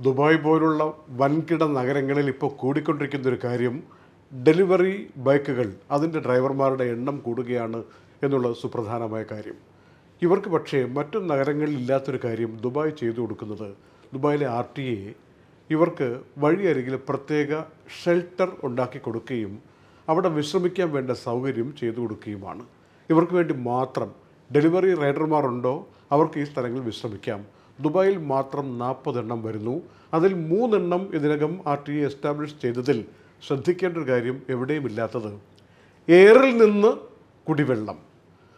Dubai പോലുള്ള വൻകിട നഗരങ്ങളിൽ ഇപ്പോൾ കൂടിക്കൊണ്ടിരിക്കുന്ന ഒരു കാര്യം ഡെലിവറി ബൈക്കുകൾ അതിന്റെ ഡ്രൈവർമാരുടെ എണ്ണം കൂടുകയാണ് എന്നുള്ള സുപ്രധാനമായ കാര്യം. ഇവർക്ക് പക്ഷേ മറ്റു നഗരങ്ങളിൽ ഇല്ലാത്തൊരു കാര്യം ദുബായ് ചെയ്തു കൊടുക്കുന്നത് ദുബായിലെ ആർ ടി എ ഇവർക്ക് വഴിയരികിൽ പ്രത്യേക ഷെൽട്ടർ ഉണ്ടാക്കി കൊടുക്കുകയും അവിടെ വിശ്രമിക്കാൻ വേണ്ട സൗകര്യം ചെയ്തു കൊടുക്കുകയുമാണ്. ഇവർക്ക് വേണ്ടി മാത്രം ഡെലിവറി റൈഡർമാരുണ്ടോ? അവർക്ക് ഈ സ്ഥലങ്ങളിൽ വിശ്രമിക്കാം. ദുബായിൽ മാത്രം നാൽപ്പതെണ്ണം വരുന്നു. അതിൽ മൂന്നെണ്ണം ഇതിനകം ആർ ടി എസ്റ്റാബ്ലിഷ് ചെയ്തതിൽ ശ്രദ്ധിക്കേണ്ട ഒരു കാര്യം എവിടെയും ഇല്ലാത്തത് എയറിൽ നിന്ന് കുടിവെള്ളം.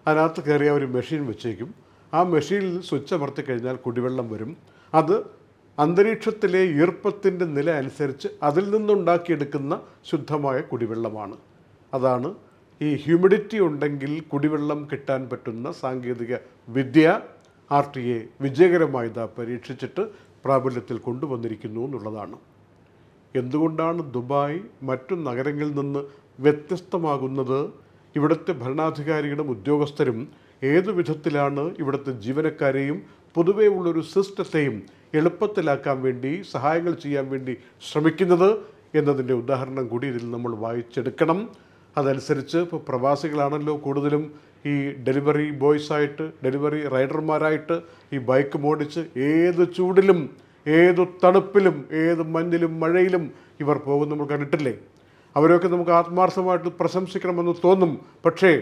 അതിനകത്ത് കയറിയ ഒരു മെഷീൻ വെച്ചേക്കും. ആ മെഷീനിൽ സ്വിച്ച് അമർത്തി കഴിഞ്ഞാൽ കുടിവെള്ളം വരും. അത് അന്തരീക്ഷത്തിലെ ഈർപ്പത്തിന്റെ നില അനുസരിച്ച് അതിൽ നിന്നുണ്ടാക്കിയെടുക്കുന്ന ശുദ്ധമായ കുടിവെള്ളമാണ്. അതാണ് ഈ ഹ്യൂമിഡിറ്റി ഉണ്ടെങ്കിൽ കുടിവെള്ളം കിട്ടാൻ പറ്റുന്ന സാങ്കേതിക വിദ്യ ആർ ടി എ വിജയകരമായി ഇതാ പരീക്ഷിച്ചിട്ട് പ്രാബല്യത്തിൽ കൊണ്ടുവന്നിരിക്കുന്നു എന്നുള്ളതാണ്. എന്തുകൊണ്ടാണ് ദുബായ് മറ്റു നഗരങ്ങളിൽ നിന്ന് വ്യത്യസ്തമാകുന്നത്? ഇവിടുത്തെ ഭരണാധികാരികളും ഉദ്യോഗസ്ഥരും ഏതു വിധത്തിലാണ് ഇവിടുത്തെ ജീവനക്കാരെയും പൊതുവേ ഉള്ളൊരു സിസ്റ്റത്തെയും എളുപ്പത്തിലാക്കാൻ വേണ്ടി സഹായങ്ങൾ ചെയ്യാൻ വേണ്ടി ശ്രമിക്കുന്നത് എന്നതിന്റെ ഉദാഹരണം കൂടി ഇതിൽ നമ്മൾ വായിച്ചെടുക്കണം. അതനുസരിച്ച് ഇപ്പോൾ പ്രവാസികളാണല്ലോ കൂടുതലും ഈ ഡെലിവറി ബോയ്സായിട്ട് ഡെലിവറി റൈഡർമാരായിട്ട് ഈ ബൈക്ക് മോടിച്ച് ഏത് ചൂടിലും ഏത് തണുപ്പിലും ഏത് മഞ്ഞിലും മഴയിലും ഇവർ പോകും നമ്മൾ കണ്ടിട്ടില്ലേ? അവരൊക്കെ നമുക്ക് ആത്മാർത്ഥമായിട്ട് പ്രശംസിക്കണമെന്ന് തോന്നും. പക്ഷേ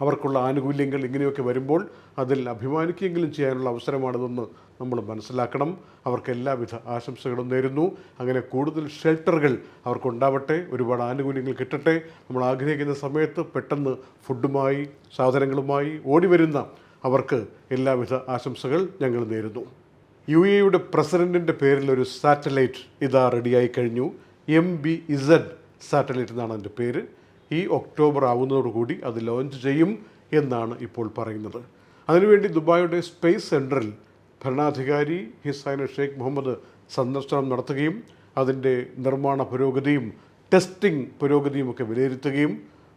അവർക്കുള്ള ആനുകൂല്യങ്ങൾ ഇങ്ങനെയൊക്കെ വരുമ്പോൾ അതിൽ അഭിമാനിക്കുകയെങ്കിലും ചെയ്യാനുള്ള അവസരമാണിതെന്ന് നമ്മൾ മനസ്സിലാക്കണം. അവർക്ക് എല്ലാവിധ ആശംസകളും നേരുന്നു. അങ്ങനെ കൂടുതൽ ഷെൽട്ടറുകൾ അവർക്കുണ്ടാവട്ടെ. ഒരുപാട് ആനുകൂല്യങ്ങൾ കിട്ടട്ടെ. നമ്മൾ ആഗ്രഹിക്കുന്ന സമയത്ത് പെട്ടെന്ന് ഫുഡുമായി സാധനങ്ങളുമായി ഓടി വരുന്ന അവർക്ക് എല്ലാവിധ ആശംസകൾ ഞങ്ങൾ നേരുന്നു. യു എയുടെ പ്രസിഡന്റിന്റെ പേരിൽ ഒരു സാറ്റലൈറ്റ് ഇതാ റെഡിയായി കഴിഞ്ഞു. എം ബി ഇസഡ് സാറ്റലൈറ്റ് എന്നാണ് അതിന്റെ പേര്. ഈ ഒക്ടോബർ ആവുന്നതോടുകൂടി അത് ലോഞ്ച് ചെയ്യും എന്നാണ് ഇപ്പോൾ പറയുന്നത്. അതിനുവേണ്ടി ദുബായിയുടെ സ്പേസ് സെന്ററിൽ ഭരണാധികാരി ഹിസൈന ഷെയ്ഖ് മുഹമ്മദ് സന്ദർശനം നടത്തുകയും അതിന്റെ നിർമ്മാണ പുരോഗതിയും ടെസ്റ്റിംഗ് പുരോഗതിയും ഒക്കെ വിലയിരുത്തുകയും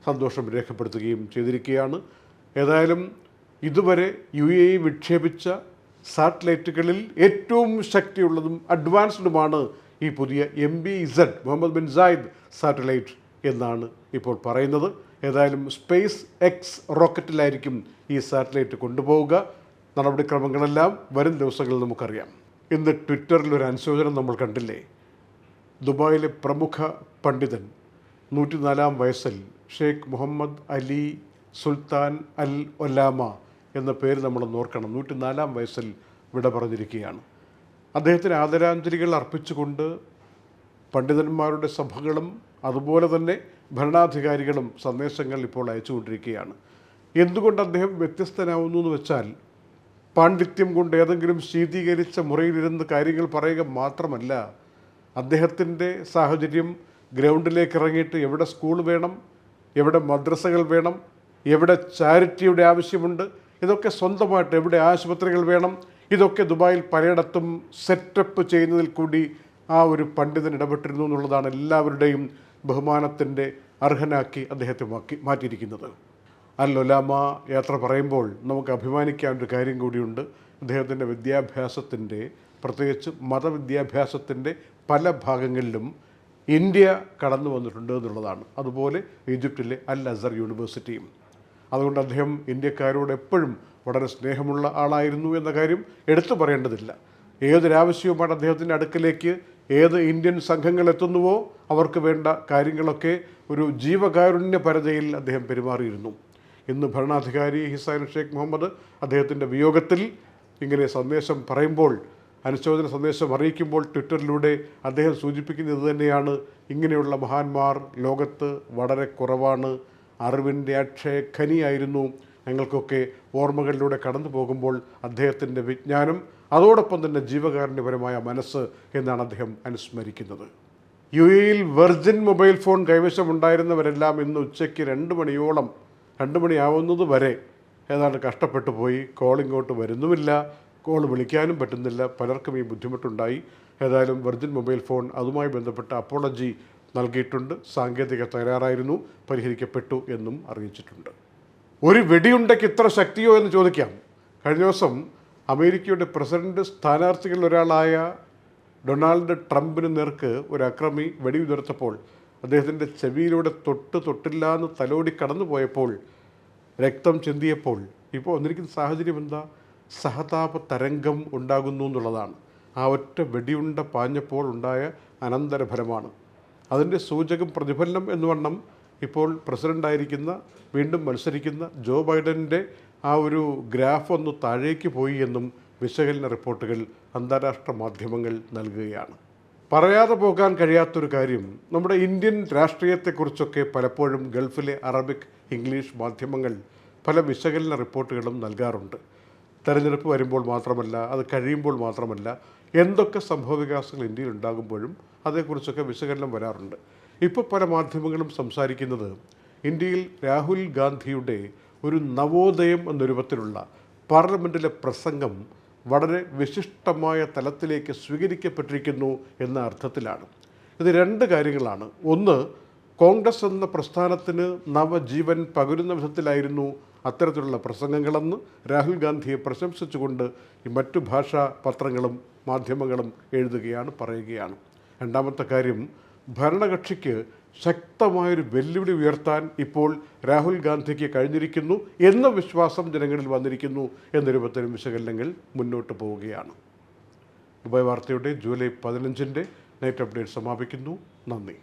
സന്തോഷം രേഖപ്പെടുത്തുകയും ചെയ്തിരിക്കുകയാണ്. ഏതായാലും ഇതുവരെ യു എ ഇ വിക്ഷേപിച്ച സാറ്റലൈറ്റുകളിൽ ഏറ്റവും ശക്തിയുള്ളതും അഡ്വാൻസ്ഡുമാണ് ഈ പുതിയ M B Z Mohammed bin Zayed satellite. എന്നാണ് ഇപ്പോൾ പറയുന്നത്. ഏതായാലും സ്പേസ് എക്സ് റോക്കറ്റിലായിരിക്കും ഈ സാറ്റലൈറ്റ് കൊണ്ടുപോവുക. നടപടിക്രമങ്ങളെല്ലാം വരും ദിവസങ്ങളിൽ നമുക്കറിയാം. ഇന്ന് ട്വിറ്ററിൽ ഒരു അനുശോചനം നമ്മൾ കണ്ടില്ലേ? ദുബായിലെ പ്രമുഖ പണ്ഡിതൻ നൂറ്റിനാലാം വയസ്സിൽ ഷെയ്ഖ് മുഹമ്മദ് അലി സുൽത്താൻ അൽ ഒലാമ എന്ന പേര് നമ്മൾ നോർക്കണം നൂറ്റിനാലാം വയസ്സിൽ വിട പറഞ്ഞിരിക്കുകയാണ്. അദ്ദേഹത്തിന് ആദരാഞ്ജലികൾ അർപ്പിച്ചുകൊണ്ട് പണ്ഡിതന്മാരുടെ സഭകളും അതുപോലെ തന്നെ ഭരണാധികാരികളും സന്ദേശങ്ങൾ ഇപ്പോൾ അയച്ചുകൊണ്ടിരിക്കുകയാണ്. എന്തുകൊണ്ട് അദ്ദേഹം വ്യത്യസ്തനാവുന്നു എന്ന് വെച്ചാൽ പാണ്ഡിത്യം കൊണ്ട് ഏതെങ്കിലും ശീതീകരിച്ച മുറിയിലിരുന്ന് കാര്യങ്ങൾ പറയുക മാത്രമല്ല അദ്ദേഹത്തിന്റെ സാഹചര്യം ഗ്രൗണ്ടിലേക്ക് ഇറങ്ങിയിട്ട് എവിടെ സ്കൂൾ വേണം എവിടെ മദ്രസകൾ വേണം എവിടെ ചാരിറ്റിയുടെ ആവശ്യമുണ്ട് ഇതൊക്കെ സ്വന്തമായിട്ട് എവിടെ ആശുപത്രികൾ വേണം ഇതൊക്കെ ദുബായിൽ പലയിടത്തും സെറ്റപ്പ് ചെയ്യുന്നതിൽ കൂടി ആ ഒരു പണ്ഡിതൻ ഇടപെട്ടിരുന്നു എന്നുള്ളതാണ് എല്ലാവരുടെയും ബഹുമാനത്തിന്റെ അർഹനാക്കി അദ്ദേഹത്തെ മാക്കി മാറ്റിയിരിക്കുന്നത്. അൽ ഒലാമ യാത്ര പറയുമ്പോൾ നമുക്ക് അഭിമാനിക്കാൻ ഒരു കാര്യം കൂടിയുണ്ട്. അദ്ദേഹത്തിന്റെ വിദ്യാഭ്യാസത്തിന്റെ പ്രത്യേകിച്ച് മതവിദ്യാഭ്യാസത്തിന്റെ പല ഭാഗങ്ങളിലും ഇന്ത്യ കടന്നു വന്നിട്ടുണ്ട് എന്നുള്ളതാണ്. അതുപോലെ ഈജിപ്തിലെ അൽ അസർ യൂണിവേഴ്സിറ്റിയും. അതുകൊണ്ട് അദ്ദേഹം ഇന്ത്യക്കാരോട് എപ്പോഴും വളരെ സ്നേഹമുള്ള ആളായിരുന്നു എന്ന കാര്യം എടുത്തു പറയേണ്ടതില്ല. ഏതൊരാവശ്യവുമാണ് അദ്ദേഹത്തിന്റെ അടുക്കലേക്ക് ഏത് ഇന്ത്യൻ സംഘങ്ങൾ എത്തുന്നുവോ അവർക്ക് വേണ്ട കാര്യങ്ങളൊക്കെ ഒരു ജീവകാരുണ്യ പരതയിൽ അദ്ദേഹം പെരുമാറിയിരുന്നു. ഇന്ന് ഭരണാധികാരി ഹിസൈൻ ഷേഖ് മുഹമ്മദ് അദ്ദേഹത്തിന്റെ വിയോഗത്തിൽ ഇങ്ങനെ സന്ദേശം പറയുമ്പോൾ അനുശോചന സന്ദേശം അറിയിക്കുമ്പോൾ ട്വിറ്ററിലൂടെ അദ്ദേഹം സൂചിപ്പിക്കുന്നത് തന്നെയാണ്. ഇങ്ങനെയുള്ള മഹാന്മാർ ലോകത്ത് വളരെ കുറവാണ്. അറിവിന്റെ അക്ഷയ ഖനിയായിരുന്നു ഞങ്ങൾക്കൊക്കെ ഓർമ്മകളിലൂടെ കടന്നു പോകുമ്പോൾ അദ്ദേഹത്തിന്റെ വിജ്ഞാനം അതോടൊപ്പം തന്നെ ജീവകാരുണ്യപരമായ മനസ്സ് എന്നാണ് അദ്ദേഹം അനുസ്മരിക്കുന്നത്. യു എയിൽ വെർജിൻ മൊബൈൽ ഫോൺ കൈവശമുണ്ടായിരുന്നവരെല്ലാം ഇന്ന് ഉച്ചയ്ക്ക് രണ്ട് മണിയോളം രണ്ട് മണിയാവുന്നത് വരെ ഏതാണ്ട് കഷ്ടപ്പെട്ടു പോയി. കോൾ ഇങ്ങോട്ട് വരുന്നുമില്ല കോൾ വിളിക്കാനും പറ്റുന്നില്ല. പലർക്കും ഈ ബുദ്ധിമുട്ടുണ്ടായി. ഏതായാലും വെർജിൻ മൊബൈൽ ഫോൺ അതുമായി ബന്ധപ്പെട്ട അപ്പോളജി നൽകിയിട്ടുണ്ട്. സാങ്കേതിക തകരാറായിരുന്നു പരിഹരിക്കപ്പെട്ടു എന്നും അറിയിച്ചിട്ടുണ്ട്. ഒരു വെടിയുണ്ടയ്ക്ക് ഇത്ര ശക്തിയോ എന്ന് ചോദിക്കാം. കഴിഞ്ഞ ദിവസം അമേരിക്കയുടെ പ്രസിഡന്റ് സ്ഥാനാർത്ഥികളിൽ ഒരാളായ ഡൊണാൾഡ് ട്രംപിന് നേർക്ക് ഒരു അക്രമി വെടിയുതിർത്തപ്പോൾ അദ്ദേഹത്തിന്റെ ചെവിയിലൂടെ തൊട്ട് തൊട്ടില്ല എന്ന് തലോടി കടന്നു പോയപ്പോൾ രക്തം ചിന്തിയപ്പോൾ ഇപ്പോൾ വന്നിരിക്കുന്ന സാഹചര്യം എന്താ? സഹതാപ തരംഗം ഉണ്ടാകുന്നു എന്നുള്ളതാണ്. ആ ഒറ്റ വെടിയുണ്ട പാഞ്ഞപ്പോൾ ഉണ്ടായ അനന്തരഫലമാണ്. അതിന്റെ സൂചകം പ്രതിഫലനം എന്ന് വണ്ണം ഇപ്പോൾ പ്രസിഡന്റായിരിക്കുന്ന വീണ്ടും മത്സരിക്കുന്ന ജോ ബൈഡന്റെ ആ ഒരു ഗ്രാഫ് ഒന്ന് താഴേക്ക് പോയി എന്നും വിശകലന റിപ്പോർട്ടുകൾ അന്താരാഷ്ട്ര മാധ്യമങ്ങൾ നൽകുകയാണ്. പറയാതെ പോകാൻ കഴിയാത്തൊരു കാര്യം നമ്മുടെ ഇന്ത്യൻ രാഷ്ട്രീയത്തെക്കുറിച്ചൊക്കെ പലപ്പോഴും ഗൾഫിലെ അറബിക് ഇംഗ്ലീഷ് മാധ്യമങ്ങൾ പല വിശകലന റിപ്പോർട്ടുകളും നൽകാറുണ്ട്. തെരഞ്ഞെടുപ്പ് വരുമ്പോൾ മാത്രമല്ല അത് കഴിയുമ്പോൾ മാത്രമല്ല എന്തൊക്കെ സംഭവവികാസങ്ങൾ ഇന്ത്യയിൽ ഉണ്ടാകുമ്പോഴും അതേക്കുറിച്ചൊക്കെ വിശകലനം വരാറുണ്ട്. ഇപ്പോൾ പല മാധ്യമങ്ങളും സംസാരിക്കുന്നത് ഇന്ത്യയിൽ രാഹുൽ ഗാന്ധിയുടെ ഒരു നവോദയം എന്ന രൂപത്തിലുള്ള പാർലമെന്റിലെ പ്രസംഗം വളരെ വിശിഷ്ടമായ തലത്തിലേക്ക് സ്വീകരിക്കപ്പെട്ടിരിക്കുന്നു എന്ന അർത്ഥത്തിലാണ്. ഇത് രണ്ട് കാര്യങ്ങളാണ്. ഒന്ന് കോൺഗ്രസ് എന്ന പ്രസ്ഥാനത്തിന് നവജീവൻ പകരുന്ന വിധത്തിലായിരുന്നു അത്തരത്തിലുള്ള പ്രസംഗങ്ങളെന്ന് രാഹുൽ ഗാന്ധിയെ പ്രശംസിച്ചുകൊണ്ട് മറ്റു ഭാഷാ പത്രങ്ങളും മാധ്യമങ്ങളും എഴുതുകയാണ് പറയുകയാണ്. രണ്ടാമത്തെ കാര്യം ഭരണകക്ഷിക്ക് ശക്തമായൊരു വെല്ലുവിളി ഉയർത്താൻ ഇപ്പോൾ രാഹുൽ ഗാന്ധിക്ക് കഴിഞ്ഞിരിക്കുന്നു എന്ന വിശ്വാസം ജനങ്ങളിൽ വന്നിരിക്കുന്നു എന്ന രൂപത്തിലും വിശകലനങ്ങൾ മുന്നോട്ട് പോവുകയാണ്. ദുബായ് വാർത്തയുടെ ജൂലൈ പതിനഞ്ചിന്റെ നൈറ്റ് അപ്ഡേറ്റ് സമാപിക്കുന്നു. നന്ദി.